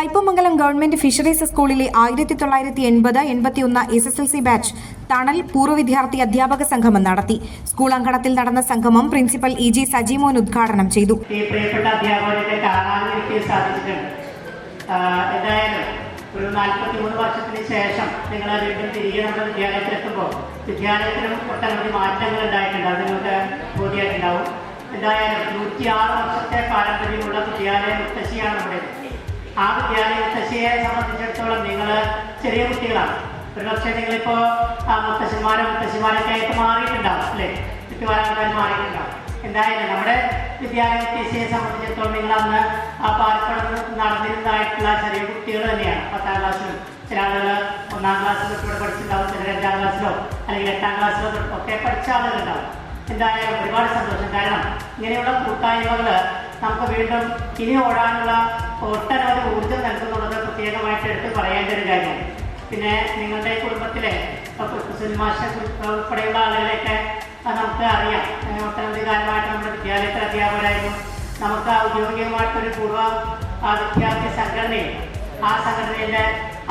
Kaipamangalam government fisheries സ്കൂളിലെ ആയിരത്തി തൊള്ളായിരത്തി എൺപത് എൺപത്തിയൊന്ന് S S L C batch Thanal പൂർവ വിദ്യാർത്ഥി അധ്യാപക സംഗമം നടത്തി. സ്കൂൾ അങ്കണത്തിൽ നടന്ന സംഗമം പ്രിൻസിപ്പൽ ഇ ജി സജിമോൻ ഉദ്ഘാടനം ചെയ്തു. എന്തായാലും ഒരു നാൽപ്പത്തി മൂന്ന് വർഷത്തിന് ശേഷം നിങ്ങൾ വീണ്ടും തിരികെ നമ്മുടെ വിദ്യാലയത്തിലെത്തുമ്പോൾ വിദ്യാലയത്തിനും ഒട്ടനവധി മാറ്റങ്ങൾ ഉണ്ടായിട്ടുണ്ട്. അത് നിങ്ങൾക്ക് ബോധ്യമായിട്ടുണ്ടാവും. എന്തായാലും നൂറ്റിയാറ് വർഷത്തെ പാരമ്പര്യമുള്ള വിദ്യാലയ മുത്തശ്ശിയാണ് നമ്മുടെ ആ വിദ്യാലയ മുത്തശ്ശിയെ സംബന്ധിച്ചിടത്തോളം നിങ്ങൾ ചെറിയ കുട്ടികളാണ്. ഒരുപക്ഷെ നിങ്ങളിപ്പോ മുത്തശ്ശന്മാരും മുത്തശ്ശിമാരൊക്കെ ആയിട്ട് മാറിയിട്ടുണ്ടാവും അല്ലേ? ചുറ്റുപാടുകാർ മാറിയിട്ടുണ്ടാവും. എന്തായാലും നമ്മുടെ വിദ്യാലയ മുത്തശ്ശിയെ സംബന്ധിച്ചിടത്തോളം നിങ്ങൾ അന്ന് ആ പാലക്കാട് നടന്നിരുന്നതായിട്ടുള്ള ചെറിയ കുട്ടികൾ തന്നെയാണ്. പത്താം ക്ലാസ്സിലും ചില ആളുകൾ ഒന്നാം ക്ലാസ്സിൽ ഇവിടെ പഠിച്ചിട്ടുണ്ടാവും ചില രണ്ടാം ക്ലാസ്സിലോ അല്ലെങ്കിൽ എട്ടാം ക്ലാസ്സിലോ ഒക്കെ പഠിച്ച ആളുകളുണ്ടാവും. എന്തായാലും ഒരുപാട് സന്തോഷം. കാരണം ഇങ്ങനെയുള്ള കൂട്ടായ്മകൾ നമുക്ക് വീണ്ടും ഇനി ഓടാനുള്ള ഒട്ടനവധി ഊർജം നൽകുന്നുള്ളത് പ്രത്യേകമായിട്ട് എടുത്ത് പറയേണ്ട ഒരു കാര്യമാണ് പിന്നെ നിങ്ങളുടെ കുടുംബത്തിലെ സിനിമാശ ഉൾപ്പെടെയുള്ള ആളുകളെയൊക്കെ നമുക്ക് അറിയാം. ഒട്ടനവധി കാലമായിട്ട് നമ്മുടെ വിദ്യാലയത്തിലെ അധ്യാപകരായിരുന്നു. നമുക്ക് ഔദ്യോഗികമായിട്ടൊരു പൂർവ വിദ്യാർത്ഥി സംഘടനയിൽ ആ സംഘടനയിലെ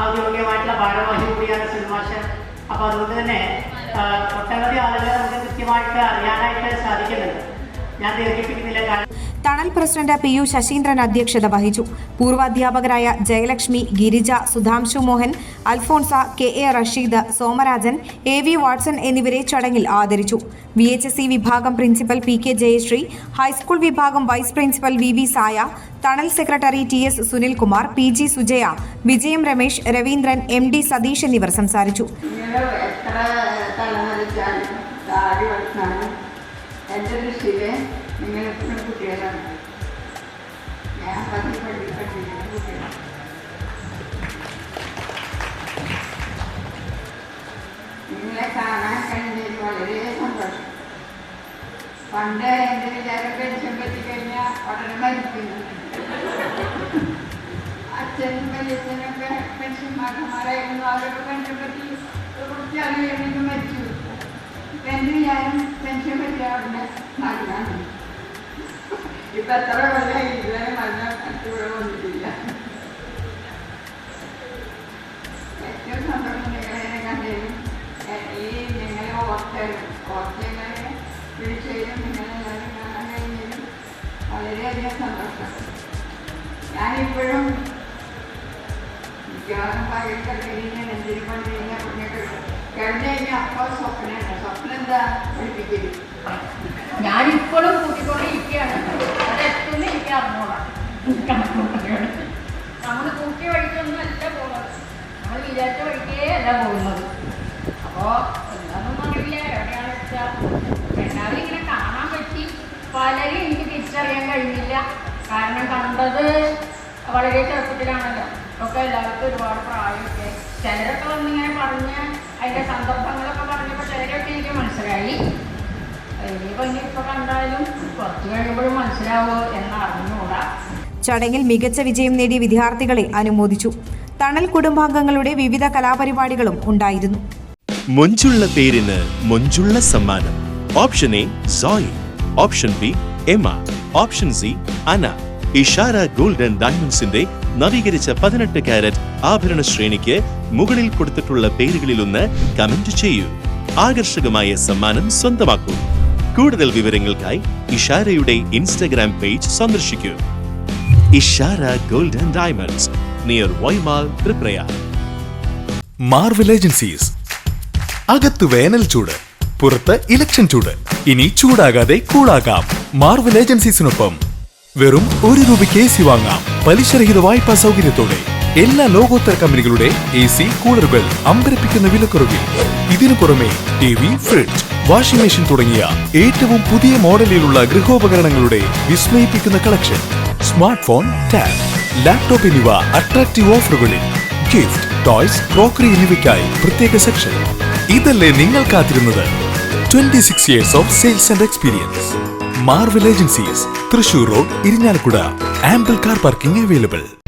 ഔദ്യോഗികമായിട്ടുള്ള ഭാരവാഹി കൂടിയാണ് സിനിമാശ അപ്പോൾ അതുകൊണ്ട് തന്നെ ഒട്ടനവധി ആളുകളെ നമുക്ക് കൃത്യമായിട്ട് അറിയാനായിട്ട് സാധിക്കുന്നുണ്ട്. ഞാൻ ദീർഘിപ്പിക്കുന്നില്ല. കാരണം തണൽ പ്രസിഡന്റ് പി യു ശശീന്ദ്രൻ അധ്യക്ഷത വഹിച്ചു. പൂർവാധ്യാപകരായ Jayalakshmi Girija Sudhamshu Mohan Alphonsa K A Rasheed Somarajan A V Watson എന്നിവരെ ചടങ്ങിൽ ആദരിച്ചു. വി എച്ച് എസ് വിഭാഗം principal P K Jayasree high school വിഭാഗം vice principal V V Saya Thanal secretary T S Sunilkumar P G Sujaya വിജയം Ramesh Raveendran M D Satheesh എന്നിവർ സംസാരിച്ചു. എത്ര കുട്ടികളാണ്. ഞാൻ പതി പഠി പഠിപ്പിക്കുന്ന കുട്ടികളാണ്. നിങ്ങളെ കാണാൻ കഴിഞ്ഞതിൽ വളരെ സന്തോഷം. പണ്ട് എന്റെ വിചാരം പെൻഷൻ പറ്റിക്കഴിഞ്ഞാൽ ഉടനെ മരിക്കുന്നു. അച്ഛനും വലിയച്ഛനൊക്കെ പെൻഷന്മാർമാരായിരുന്നു അവരൊക്കെ പെൻഷൻ പറ്റി കുറച്ച് അറിയണമെങ്കിൽ മരിച്ചു. എന്റെ വിചാരം പെൻഷൻ പറ്റിയ ഉടനെ ഇപ്പം എത്ര കൊല്ലം ഇതുവരെ മരണം മറ്റുകൂടെ വന്നിട്ടില്ല. ഏറ്റവും സന്തോഷം നിങ്ങളെ കണ്ടതിലും എ- ഈ നിങ്ങളെ ഓർത്തരും. ഓർത്തങ്ങളെ വിളിച്ചതിലും നിങ്ങളെല്ലാവരും കാണാൻ കഴിഞ്ഞതിലും വളരെയധികം സന്തോഷം. ഞാനിപ്പോഴും മിക്കവാറും പകരത്തെ കഴിഞ്ഞാൽ എന്തിനു കൊണ്ട് കഴിഞ്ഞാൽ കുഞ്ഞൊക്കെ കിടന്നു കഴിഞ്ഞാൽ അപ്പോൾ സ്വപ്നമാണ്. സ്വപ്നം എന്താ? പഠിപ്പിക്കൽ അറിഞ്ഞോളാം നമ്മൾ കൂട്ടിയ വഴിക്കൊന്നും അല്ല പോകുന്നത് നമ്മൾ വിചാരിച്ച വഴിക്കേ അല്ല പോകുന്നത്. അപ്പോൾ എന്താണെന്നൊന്നും അറിയില്ല. എവിടെയാണ് വെച്ചാൽ രണ്ടാമത് ഇങ്ങനെ കാണാൻ പറ്റി. പലരും എനിക്ക് തിരിച്ചറിയാൻ കഴിഞ്ഞില്ല. കാരണം കണ്ടത് വളരെ ചെറുപ്പത്തിലാണല്ലോ. ഒക്കെ എല്ലാവർക്കും ഒരുപാട് പ്രായമൊക്കെ. ചിലരൊക്കെ വന്നിങ്ങനെ പറഞ്ഞ് അതിന്റെ സന്ദർഭങ്ങളൊക്കെ പറഞ്ഞപ്പോൾ ചിലരൊക്കെ എനിക്ക് മനസ്സിലായി. ഇനിയിപ്പോൾ ഇനിയിപ്പോൾ കണ്ടാലും കുറച്ച് കഴിയുമ്പോഴും മനസ്സിലാവുമോ എന്ന് അറിഞ്ഞുകൂടാ ചടങ്ങിൽ മികച്ച വിജയം നേടിയ വിദ്യാർത്ഥികളെ അനുമോദിച്ചു. തണൽ കുടുംബാംഗങ്ങളുടെ വിവിധ കലാപരിപാടികളും ഉണ്ടായിരുന്നു. മൊഞ്ചുള്ള പേരിന് മൊഞ്ചുള്ള സമ്മാനം. Option A Zoey. Option B Emma. Option C Anna. Ishara golden ഡയമണ്ട്സിന്റെ നവീകരിച്ച പതിനെട്ട് കാരറ്റ് ആഭരണ ശ്രേണിക്ക് മുകളിൽ കൊടുത്തിട്ടുള്ള പേരുകളിലൊന്ന് കമന്റ് ചെയ്യൂ. ആകർഷകമായ സമ്മാനം സ്വന്തമാക്കൂ. കൂടുതൽ വിവരങ്ങൾക്കായി ഇഷാരയുടെ ഇൻസ്റ്റഗ്രാം പേജ് സന്ദർശിക്കൂ. Ishara gold and diamonds near Y Mall Thriprayar Marvel agencies അകത്ത് വേനൽ ചൂട് പുറത്ത് ഇലക്ഷൻ ചൂട്. ഇനി ചൂടാകാതെ കൂളാകാം മാർവൽ ഏജൻസീസിനൊപ്പം വെറും ഒരു രൂപയ്ക്ക് എ സി വാങ്ങാം. പലിശരഹിത വായ്പാ സൗകര്യത്തോടെ. എല്ലാ ലോകോത്തര കമ്പനികളുടെ എ സി കൂളറുകൾ അമ്പരപ്പിക്കുന്ന വിലക്കുറവിൽ. ഇതിനു പുറമെ T V fridge washing machine തുടങ്ങിയ ഏറ്റവും പുതിയ മോഡലിലുള്ള ഗൃഹോപകരണങ്ങളുടെ വിസ്മയിപ്പിക്കുന്ന collection smart phone tab laptop എന്നിവ അട്രാക്റ്റീവ് ഓഫറുകളിൽ ഗിഫ്റ്റ് ടോയ്സ് ക്രോക്കറി എന്നിവയ്ക്കായി പ്രത്യേക സെക്ഷൻ ഇതല്ലേ നിങ്ങൾ കാത്തിരുന്നത്? Twenty six years of sales and experience Marvel agencies Thrissur road Irinjalakuda. Ample car parking available